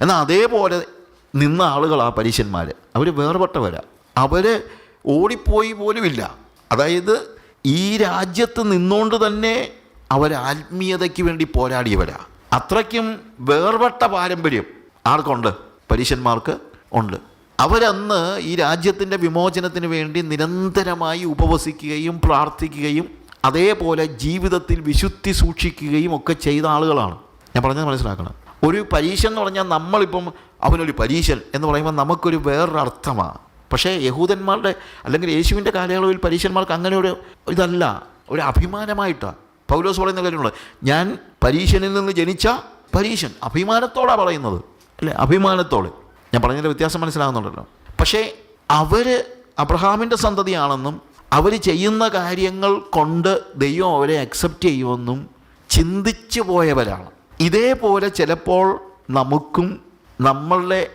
എന്നാൽ അതേപോലെ നിന്ന ആളുകളാ പരീശന്മാർ അവർ വേർപെട്ടവരാ. അവർ ഓടിപ്പോയി പോലുമില്ല. അതായത് ഈ രാജ്യത്ത് നിന്നുകൊണ്ട് തന്നെ അവർ ആത്മീയതയ്ക്ക് വേണ്ടി പോരാടിയവരാ. അത്രയ്ക്കും വേർപെട്ട പാരമ്പര്യം ആർക്കുണ്ട്? പരീശന്മാർക്ക് ഉണ്ട്. അവരന്ന് ഈ രാജ്യത്തിന്റെ വിമോചനത്തിന് വേണ്ടി നിരന്തരമായി ഉപവസിക്കുകയും പ്രാർത്ഥിക്കുകയും അതേപോലെ ജീവിതത്തിൽ വിശുദ്ധി സൂക്ഷിക്കുകയും ഒക്കെ ചെയ്ത ആളുകളാണ്. ഞാൻ പറഞ്ഞത് മനസ്സിലാക്കണം. ഒരു പരീക്ഷ എന്ന് പറഞ്ഞാൽ നമ്മളിപ്പം അവനൊരു പരീശൻ എന്ന് പറയുമ്പോൾ നമുക്കൊരു വേറൊരു അർത്ഥമാണ് പക്ഷേ യഹൂദന്മാരുടെ അല്ലെങ്കിൽ യേശുവിന്റെ കാലയളവിൽ പരീശന്മാർക്ക് അങ്ങനെ ഒരു ഇതല്ല ഒരു അഭിമാനമായിട്ടാണ് പൗലോസ് പറയുന്ന കാര്യമുള്ളത് ഞാൻ പരീശനിൽ നിന്ന് ജനിച്ച പരീശൻ അഭിമാനത്തോടാണ് പറയുന്നത് അല്ലേ? അഭിമാനത്തോടെ. ഞാൻ പറഞ്ഞതിന്റെ വ്യത്യാസം മനസ്സിലാകുന്നുണ്ടല്ലോ. പക്ഷേ അവർ അബ്രഹാമിന്റെ സന്തതിയാണെന്നും അവർ ചെയ്യുന്ന കാര്യങ്ങൾ കൊണ്ട് ദൈവം അവരെ അക്സെപ്റ്റ് ചെയ്യുമെന്നും ചിന്തിച്ചു പോയവരാണ്. ഇതേപോലെ ചിലപ്പോൾ നമുക്കും നമ്മളുടെ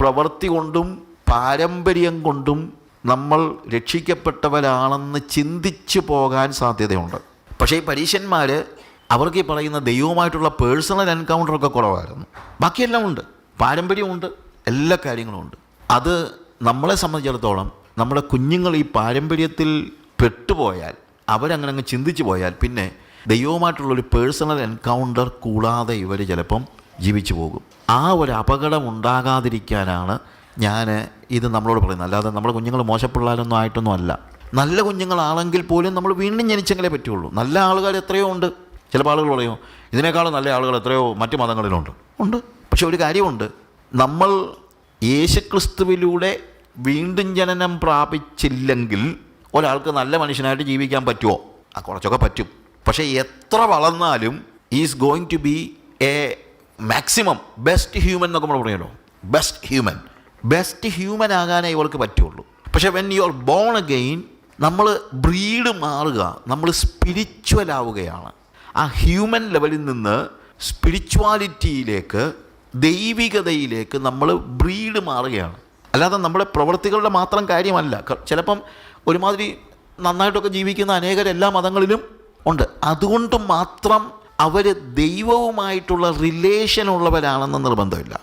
പ്രവൃത്തി കൊണ്ടും പാരമ്പര്യം കൊണ്ടും നമ്മൾ രക്ഷിക്കപ്പെട്ടവരാണെന്ന് ചിന്തിച്ചു പോകാൻ സാധ്യതയുണ്ട്. പക്ഷേ ഈ പരീശന്മാർ അവർക്ക് ഈ പറയുന്ന ദൈവവുമായിട്ടുള്ള പേഴ്സണൽ എൻകൗണ്ടറൊക്കെ കുറവായിരുന്നു. ബാക്കിയെല്ലാം ഉണ്ട്. പാരമ്പര്യമുണ്ട് എല്ലാ കാര്യങ്ങളും ഉണ്ട്. അത് നമ്മളെ സംബന്ധിച്ചിടത്തോളം നമ്മുടെ കുഞ്ഞുങ്ങൾ ഈ പാരമ്പര്യത്തിൽ പെട്ടുപോയാൽ അവരങ്ങനെ അങ്ങ് ചിന്തിച്ചു പോയാൽ പിന്നെ ദൈവവുമായിട്ടുള്ളൊരു പേഴ്സണൽ എൻകൗണ്ടർ കൂടാതെ ഇവർ ചിലപ്പം ജീവിച്ചു പോകും. ആ ഒരു അപകടം ഉണ്ടാകാതിരിക്കാനാണ് ഞാൻ ഇത് നമ്മളോട് പറയുന്നത്. അല്ലാതെ നമ്മുടെ കുഞ്ഞുങ്ങൾ മോശപ്പിള്ളാരൊന്നും ആയിട്ടൊന്നും അല്ല. നല്ല കുഞ്ഞുങ്ങളാണെങ്കിൽ പോലും നമ്മൾ വീണ്ടും ജനിച്ചെങ്കിലേ പറ്റുള്ളൂ. നല്ല ആളുകാർ എത്രയോ ഉണ്ട്. ചിലപ്പോൾ ആളുകൾ പറയും ഇതിനേക്കാളും നല്ല ആളുകൾ എത്രയോ മറ്റ് മതങ്ങളിലുണ്ട്. ഉണ്ട്. പക്ഷെ ഒരു കാര്യമുണ്ട്. നമ്മൾ യേശുക്രിസ്തുവിലൂടെ വീണ്ടും ജനനം പ്രാപിച്ചില്ലെങ്കിൽ ഒരാൾക്ക് നല്ല മനുഷ്യനായിട്ട് ജീവിക്കാൻ പറ്റുമോ? ആ കുറച്ചൊക്കെ പറ്റും. പക്ഷേ എത്ര വളർന്നാലും is going to be a maximum best human എന്നൊക്കെ നമ്മൾ പറയുമല്ലോ ബെസ്റ്റ് ഹ്യൂമൻ. ബെസ്റ്റ് ഹ്യൂമൻ ആകാനേ ഇവൾക്ക് പറ്റുള്ളൂ. പക്ഷേ when you are born again നമ്മൾ ബ്രീഡ് മാറുക നമ്മൾ സ്പിരിച്വൽ ആവുകയാണ്. ആ ഹ്യൂമൻ ലെവലിൽ നിന്ന് സ്പിരിച്വാലിറ്റിയിലേക്ക് ദൈവികതയിലേക്ക് നമ്മൾ ബ്രീഡ് മാറുകയാണ്. അല്ലാതെ നമ്മുടെ പ്രവൃത്തികളുടെ മാത്രം കാര്യമല്ല. ചിലപ്പം ഒരുമാതിരി നന്നായിട്ടൊക്കെ ജീവിക്കുന്ന അനേകർ എല്ലാ മതങ്ങളിലും ഉണ്ട്. അതുകൊണ്ട് മാത്രം അവർ ദൈവവുമായിട്ടുള്ള റിലേഷൻ ഉള്ളവരാണെന്ന് നിർബന്ധമില്ല.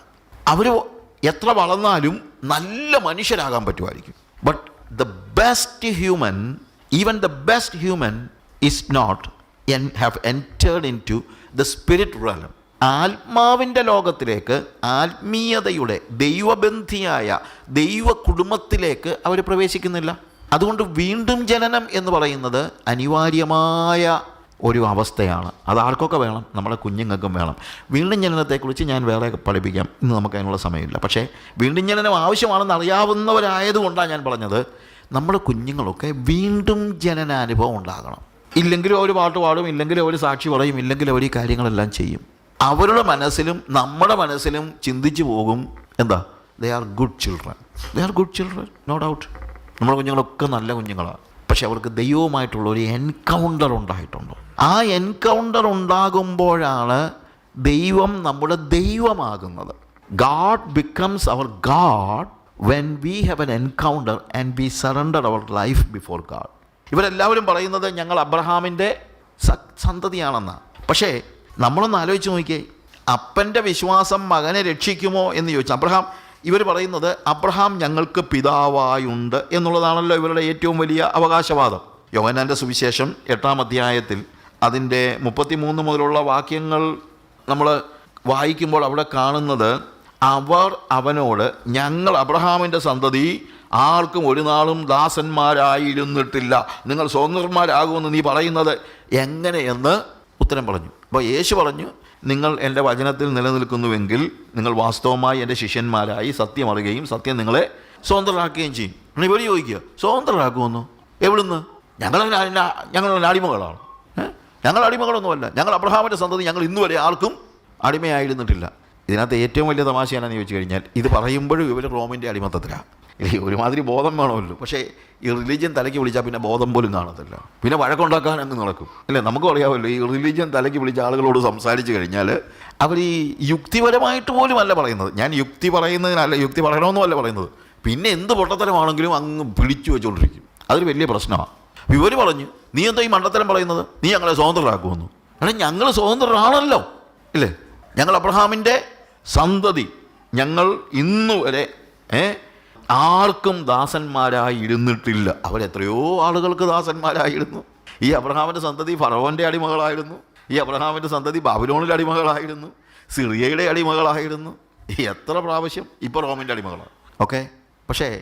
അവർ എത്ര വളർന്നാലും നല്ല മനുഷ്യരാകാൻ പറ്റുമായിരിക്കും. But the best human even the best human is not an have entered into the spirit realm ആത്മാവിന്റെ ലോകത്തിലേക്ക് ആത്മീയതയുടെ ദൈവബന്ധിയായ ദൈവ കുടുംബത്തിലേക്ക് അവർ പ്രവേശിക്കുന്നില്ല. അതുകൊണ്ട് വീണ്ടും ജനനം എന്ന് പറയുന്നത് അനിവാര്യമായ ഒരു അവസ്ഥയാണ്. അത് ആർക്കൊക്കെ വേണം? നമ്മുടെ കുഞ്ഞുങ്ങൾക്കും വേണം. വീണ്ടും ജനനത്തെക്കുറിച്ച് ഞാൻ വേറെ പഠിപ്പിക്കാം. ഇന്ന് നമുക്ക് അതിനുള്ള സമയമില്ല. പക്ഷേ വീണ്ടും ജനനം ആവശ്യമാണെന്ന് അറിയാവുന്നവരായതുകൊണ്ടാണ് ഞാൻ പറഞ്ഞത്. നമ്മുടെ കുഞ്ഞുങ്ങളൊക്കെ വീണ്ടും ജനനാനുഭവം ഉണ്ടാകണം. ഇല്ലെങ്കിലും അവർ പാട്ട് പാടും ഇല്ലെങ്കിലും അവർ സാക്ഷി പറയും ഇല്ലെങ്കിലും അവർ ഈ കാര്യങ്ങളെല്ലാം ചെയ്യും. അവരുടെ മനസ്സിലും നമ്മുടെ മനസ്സിലും ചിന്തിച്ചു പോകും. എന്താ? They are good children they are good children no doubt നമ്മുടെ കുഞ്ഞുങ്ങളൊക്കെ നല്ല കുഞ്ഞുങ്ങളാണ്. പക്ഷെ അവർക്ക് ദൈവവുമായിട്ടുള്ള ഒരു എൻകൗണ്ടർ ഉണ്ടായിട്ടുണ്ട്. ആ എൻകൗണ്ടർ ഉണ്ടാകുമ്പോഴാണ് ദൈവം നമ്മുടെ ദൈവമാകുന്നത്. God becomes our God when we have an encounter and we surrender our life before God ഇവരെല്ലാവരും പറയുന്നത് ഞങ്ങൾ അബ്രഹാമിന്റെ സന്തതിയാണെന്നാണ് പക്ഷേ നമ്മളൊന്ന് ആലോചിച്ച് നോക്കിയേ അപ്പന്റെ വിശ്വാസം മകനെ രക്ഷിക്കുമോ എന്ന് ചോദിച്ചു. അബ്രഹാം ഇവർ പറയുന്നത് അബ്രഹാം ഞങ്ങൾക്ക് പിതാവായുണ്ട് എന്നുള്ളതാണല്ലോ ഇവരുടെ ഏറ്റവും വലിയ അവകാശവാദം. യോഹനാന്റെ സുവിശേഷം എട്ടാം അധ്യായത്തിൽ അതിന്റെ മുപ്പത്തിമൂന്ന് മുതലുള്ള വാക്യങ്ങൾ നമ്മൾ വായിക്കുമ്പോൾ അവിടെ കാണുന്നത് അവർ അവനോട് ഞങ്ങൾ അബ്രഹാമിന്റെ സന്തതി ആർക്കും ഒരു നാളും ദാസന്മാരായിരുന്നിട്ടില്ല. നിങ്ങൾ സ്വതന്ത്രന്മാരാകുമെന്ന് നീ പറയുന്നത് എങ്ങനെയെന്ന് ഉത്തരം പറഞ്ഞു. അപ്പോൾ യേശു പറഞ്ഞു നിങ്ങൾ എന്റെ വചനത്തിൽ നിലനിൽക്കുന്നുവെങ്കിൽ നിങ്ങൾ വാസ്തവമായി എന്റെ ശിഷ്യന്മാരായി സത്യം അറിയുകയും സത്യം നിങ്ങളെ സ്വതന്ത്രരാക്കുകയും ചെയ്യും. നിങ്ങൾ ഇവർ ചോദിക്കുക സ്വതന്ത്രരാക്കുമെന്ന്? എവിടുന്ന്? ഞങ്ങൾ ഞങ്ങളുടെ അടിമകളാണ്? ഞങ്ങൾ അടിമകളൊന്നുമല്ല. ഞങ്ങൾ അബ്രഹാമിന്റെ സന്തതി ഞങ്ങൾ ഇന്നുവരെ ആർക്കും അടിമയായിരുന്നിട്ടില്ല. ഇതിനകത്ത് ഏറ്റവും വലിയ തമാശ എന്നാന്ന് ചോദിച്ചു കഴിഞ്ഞാൽ ഇത് പറയുമ്പോഴും ഇവർ റോമിന്റെ അടിമത്തത്തിലാണ്. ഈ ഒരുമാതിരി ബോധം വേണമല്ലോ. പക്ഷേ ഈ റിലീജിയൻ തലയ്ക്ക് വിളിച്ചാൽ പിന്നെ ബോധം പോലും കാണത്തില്ല. പിന്നെ വഴക്കുണ്ടാക്കാൻ അങ്ങ് നടക്കും? അല്ലേ നമുക്കും അറിയാമല്ലോ ഈ റിലീജിയൻ തലയ്ക്ക് വിളിച്ച ആളുകളോട് സംസാരിച്ച് കഴിഞ്ഞാൽ അവർ ഈ യുക്തിപരമായിട്ട് പോലും അല്ല പറയുന്നത്. ഞാൻ യുക്തി പറയുന്നതിനല്ല യുക്തി പറയണമെന്നല്ല പറയുന്നത്. പിന്നെ എന്ത് പൊട്ടത്തരമാണെങ്കിലും അങ്ങ് പിടിച്ചു വെച്ചുകൊണ്ടിരിക്കും അതൊരു വലിയ പ്രശ്നമാണ് ഇവർ പറഞ്ഞു നീ എന്തോ ഈ മണ്ടത്തരം പറയുന്നത്? നീ ഞങ്ങളെ സ്വതന്ത്രരാക്കുമെന്ന്. കാരണം ഞങ്ങൾ സ്വതന്ത്രരാണല്ലോ. ഇല്ലേ? ഞങ്ങൾ അബ്രഹാമിന്റെ സന്തതി. ഞങ്ങൾ ഇന്നു വരെ ഏ ആർക്കും ദാസന്മാരായി ഇരുന്നിട്ടില്ല. അവരെത്രയോ ആളുകൾക്ക് ദാസന്മാരായിരുന്നു. ഈ അബ്രഹാമിന്റെ സന്തതി ഫറോന്റെ അടിമകളായിരുന്നു. ഈ അബ്രഹാമിന്റെ സന്തതി ബാബിലോണിലെ അടിമകളായിരുന്നു. സിറിയയുടെ അടിമകളായിരുന്നു. എത്ര പ്രാവശ്യം ഇപ്പോൾ റോമിന്റെ അടിമകളാണ്. ഓക്കെ? പക്ഷേ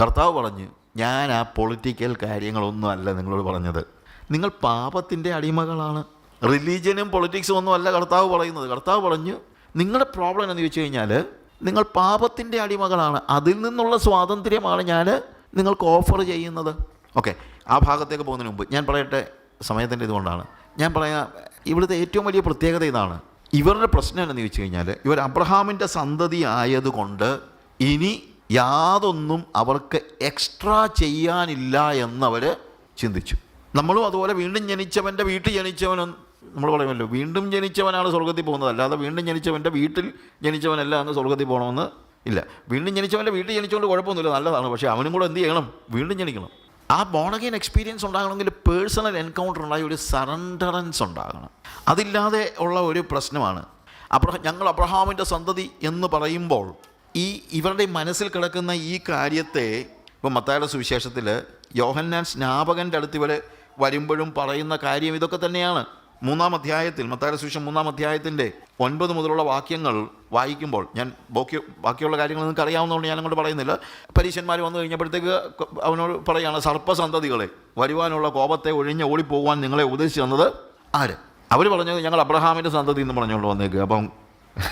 കർത്താവ് പറഞ്ഞു ഞാൻ ആ പൊളിറ്റിക്കൽ കാര്യങ്ങളൊന്നും അല്ല നിങ്ങളോട് പറഞ്ഞത്. നിങ്ങൾ പാപത്തിന്റെ അടിമകളാണ്. റിലീജിയനും പൊളിറ്റിക്സും ഒന്നും അല്ല കർത്താവ് പറയുന്നത്. കർത്താവ് പറഞ്ഞു നിങ്ങളുടെ പ്രോബ്ലം എന്ന് ചോദിച്ചു കഴിഞ്ഞാൽ നിങ്ങൾ പാപത്തിന്റെ അടിമകളാണ്. അതിൽ നിന്നുള്ള സ്വാതന്ത്ര്യമാണ് ഞാൻ നിങ്ങൾക്ക് ഓഫർ ചെയ്യുന്നത്. ഓക്കെ ആ ഭാഗത്തേക്ക് പോകുന്നതിന് മുമ്പ് ഞാൻ പറയട്ടെ സമയത്തിന്റെ ഇതുകൊണ്ടാണ്. ഞാൻ പറയാം ഇവിടുത്തെ ഏറ്റവും വലിയ പ്രത്യേകത ഇതാണ്. ഇവരുടെ പ്രശ്നം എന്ന് ചോദിച്ചു കഴിഞ്ഞാൽ ഇവർ അബ്രഹാമിന്റെ സന്തതി ആയതുകൊണ്ട് ഇനി യാതൊന്നും അവർക്ക് എക്സ്ട്രാ ചെയ്യാനില്ല എന്നവർ ചിന്തിച്ചു. നമ്മളും അതുപോലെ വീണ്ടും ജനിച്ചവന്റെ വീട്ടിൽ ജനിച്ചവനും നമ്മൾ പറയുമല്ലോ വീണ്ടും ജനിച്ചവനാണ് സ്വർഗത്തിൽ പോകുന്നത്. അല്ലാതെ വീണ്ടും ജനിച്ചവന്റെ വീട്ടിൽ ജനിച്ചവനല്ല എന്ന് സ്വർഗത്തിൽ പോകണമെന്ന് ഇല്ല. വീണ്ടും ജനിച്ചവന്റെ വീട്ടിൽ ജനിച്ചുകൊണ്ട് കുഴപ്പമൊന്നുമില്ല നല്ലതാണ്. പക്ഷേ അവനും കൂടെ എന്ത് ചെയ്യണം? വീണ്ടും ജനിക്കണം. ആ ബോണഗെയിൻ എക്സ്പീരിയൻസ് ഉണ്ടാകണമെങ്കിൽ പേഴ്സണൽ എൻകൗണ്ടർ ഉണ്ടായി ഒരു സറണ്ടറൻസ് ഉണ്ടാകണം. അതില്ലാതെ ഉള്ള ഒരു പ്രശ്നമാണ്. അബ്രഹ ഞങ്ങൾ അബ്രഹാമിന്റെ സന്തതി എന്ന് പറയുമ്പോൾ ഈ ഇവരുടെ മനസ്സിൽ കിടക്കുന്ന ഈ കാര്യത്തെ ഇപ്പോൾ മത്തായുടെ സുവിശേഷത്തിൽ യോഹന്നാൻ സ്നാപകന്റെ അടുത്ത് ഇവർ വരുമ്പോഴും പറയുന്ന കാര്യം ഇതൊക്കെ തന്നെയാണ്. മൂന്നാം അധ്യായത്തിൽ മത്താര സുവിശേഷം മൂന്നാം അധ്യായത്തിന്റെ ഒൻപത് മുതലുള്ള വാക്യങ്ങൾ വായിക്കുമ്പോൾ ഞാൻ ബാക്കി ബാക്കിയുള്ള കാര്യങ്ങൾ നിങ്ങൾക്ക് അറിയാവുന്നതുകൊണ്ട് ഞാൻ അങ്ങോട്ട് പറയുന്നില്ല. പരീക്ഷന്മാർ വന്നു കഴിഞ്ഞപ്പോഴത്തേക്ക് അവനോട് പറയുകയാണ് സർപ്പസന്തതികളെ വരുവാനുള്ള കോപത്തെ ഒഴിഞ്ഞ് ഓടിപ്പോകുവാൻ നിങ്ങളെ ഉപദേശിച്ചു തന്നത് ആര്? അവർ പറഞ്ഞത് ഞങ്ങൾ അബ്രഹാമിന്റെ സന്തതി എന്ന് പറഞ്ഞുകൊണ്ട് വന്നേക്ക്. അപ്പം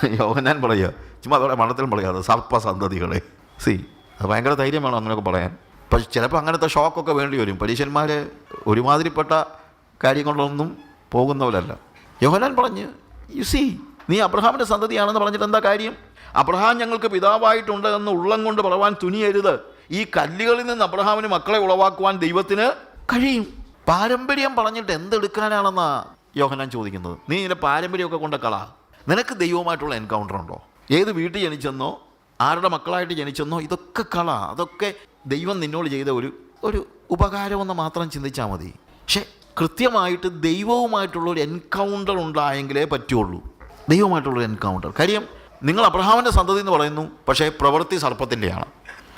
യോഹന്നാൻ പറയുക ചുമ്മാ അതോടെ മണത്തിൽ പറയാതെ സർപ്പസന്തതികളെ. സി അത് ഭയങ്കര ധൈര്യം വേണം അങ്ങനെയൊക്കെ പറയാൻ. പക്ഷെ ചിലപ്പോൾ അങ്ങനത്തെ ഷോക്കൊക്കെ വേണ്ടി വരും. പരീക്ഷന്മാർ ഒരുമാതിരിപ്പെട്ട കാര്യം കൊണ്ടൊന്നും പോകുന്നവരല്ല യോഹനാൻ പറഞ്ഞ് യു സി നീ അബ്രഹാമിന്റെ സന്തതിയാണെന്ന് പറഞ്ഞിട്ട് എന്താ കാര്യം? അബ്രഹാം ഞങ്ങൾക്ക് പിതാവായിട്ടുണ്ട് എന്ന് ഉള്ളം കൊണ്ട് പറവാൻ തുനിയരുത്. ഈ കല്ലുകളിൽ നിന്ന് അബ്രഹാമിന് മക്കളെ ഉളവാക്കുവാൻ ദൈവത്തിന് കഴിയും. പാരമ്പര്യം പറഞ്ഞിട്ട് എന്തെടുക്കാനാണെന്നാ യോഹനാൻ ചോദിക്കുന്നത്? നീ ഇതിന്റെ പാരമ്പര്യമൊക്കെ കൊണ്ട് കള. നിനക്ക് ദൈവമായിട്ടുള്ള എൻകൗണ്ടർ ഉണ്ടോ? ഏത് വീട്ടിൽ ജനിച്ചെന്നോ ആരുടെ മക്കളായിട്ട് ജനിച്ചെന്നോ ഇതൊക്കെ കള. അതൊക്കെ ദൈവം നിന്നോട് ചെയ്ത ഒരു ഒരു ഉപകാരമെന്ന് മാത്രം ചിന്തിച്ചാൽ മതി. പക്ഷേ കൃത്യമായിട്ട് ദൈവവുമായിട്ടുള്ള ഒരു എൻകൗണ്ടർ ഉണ്ടായെങ്കിലേ പറ്റുള്ളൂ. ദൈവമായിട്ടുള്ള എൻകൗണ്ടർ കാര്യം നിങ്ങൾ അബ്രഹാമിന്റെ സന്തതി എന്ന് പറയുന്നു പക്ഷേ പ്രവൃത്തി സർപ്പത്തിന്റെയാണ്.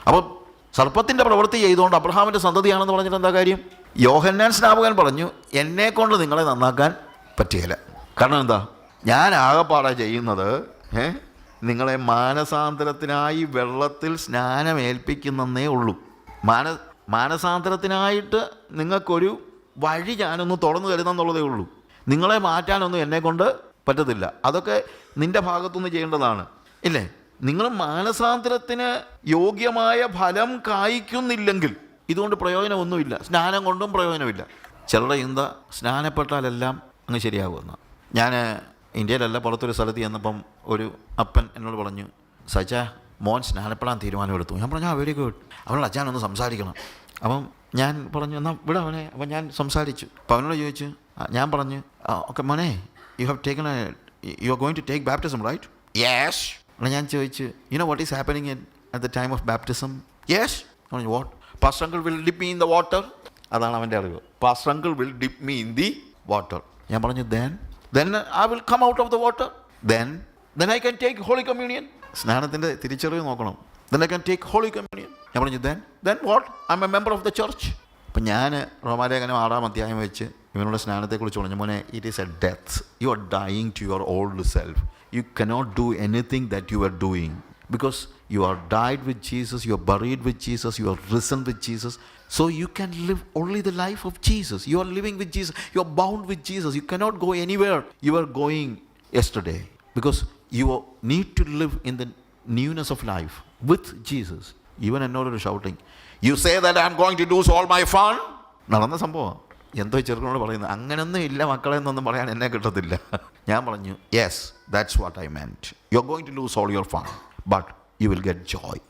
അപ്പം സർപ്പത്തിന്റെ പ്രവൃത്തി ചെയ്തുകൊണ്ട് അബ്രഹാമിന്റെ സന്തതിയാണെന്ന് പറഞ്ഞിട്ട് എന്താ കാര്യം? യോഹന്നാൻ സ്നാപകൻ പറഞ്ഞു എന്നെക്കൊണ്ട് നിങ്ങളെ നന്നാക്കാൻ പറ്റുകയില്ല കാരണം എന്താ? ഞാൻ ആകെപ്പാട ചെയ്യുന്നത് ഏഹ് നിങ്ങളെ മാനസാന്തരത്തിനായി വെള്ളത്തിൽ സ്നാനമേൽപ്പിക്കുന്നേ ഉള്ളൂ. മാന മാനസാന്തരത്തിനായിട്ട് നിങ്ങൾക്കൊരു വഴി ഞാനൊന്ന് തുറന്നു തരുന്നെന്നുള്ളതേ ഉള്ളൂ. നിങ്ങളെ മാറ്റാനൊന്നും എന്നെ കൊണ്ട് പറ്റത്തില്ല. അതൊക്കെ നിന്റെ ഭാഗത്തുനിന്ന് ചെയ്യേണ്ടതാണ്. ഇല്ലേ? നിങ്ങൾ മാനസാന്തരത്തിന് യോഗ്യമായ ഫലം കായ്ക്കുന്നില്ലെങ്കിൽ ഇതുകൊണ്ട് പ്രയോജനമൊന്നുമില്ല. സ്നാനം കൊണ്ടും പ്രയോജനമില്ല. ചിലരുടെ ചിന്ത സ്നാനപ്പെട്ടാലെല്ലാം അങ്ങ് ശരിയാകുമെന്ന് ഞാൻ ഇന്ത്യയിലല്ല പുറത്തൊരു സ്ഥലത്ത് ചെന്നപ്പം ഒരു അപ്പൻ എന്നോട് പറഞ്ഞു സജ മോൻ സ്നാനപ്പെടാൻ തീരുമാനമെടുത്തു. ഞാൻ പറഞ്ഞു ആ വെരി ഗുഡ് അവനോട് അച്ഛനൊന്ന് സംസാരിക്കണം. അപ്പം ഞാൻ പറഞ്ഞു എന്നാൽ വിട അവനെ അപ്പം ഞാൻ സംസാരിച്ചു. അപ്പം അവനോട് ചോദിച്ചു ഞാൻ പറഞ്ഞു ഓക്കെ മോനെ you have taken you are going to take baptism right yes അവിടെ ഞാൻ ചോദിച്ചു you know what is happening at the time of baptism yes what pastor will dip me in the water അതാണ് അവന്റെ അറിവ്. Pastor will dip me in the water ഞാൻ പറഞ്ഞു then then I will come out of the water then then I can take holy communion സ്നാനത്തിന്റെ തിരിച്ചറിവ് നോക്കണം. Then I can take holy communion ഞാൻ പറഞ്ഞു then then what I am a member of the church അപ്പം ഞാൻ റോമാലേഖനം ആറാം അധ്യായം വെച്ച് ഇവനുള്ള സ്നാനത്തെക്കുറിച്ച് പറഞ്ഞു മോനെ it is a death you are dying to your old self you cannot do anything that you are doing because you are died with Jesus, you are buried with Jesus, you are risen with Jesus. So you can live only the life of Jesus. You are living with Jesus. You are bound with Jesus. You cannot go anywhere you are going yesterday because you are- need to live in the newness of life with Even എന്നോടൊരു shouting you say that I am going to lose all my fun നടന്ന സംഭവം. എന്തോ ചെറുക്കനോട് പറയുന്നത് അങ്ങനൊന്നും ഇല്ല മക്കളെ എന്നൊന്നും പറയാൻ എന്നെ കിട്ടത്തില്ല. ഞാൻ പറഞ്ഞു yes that's what I meant you are going to lose all your fun but you will get joy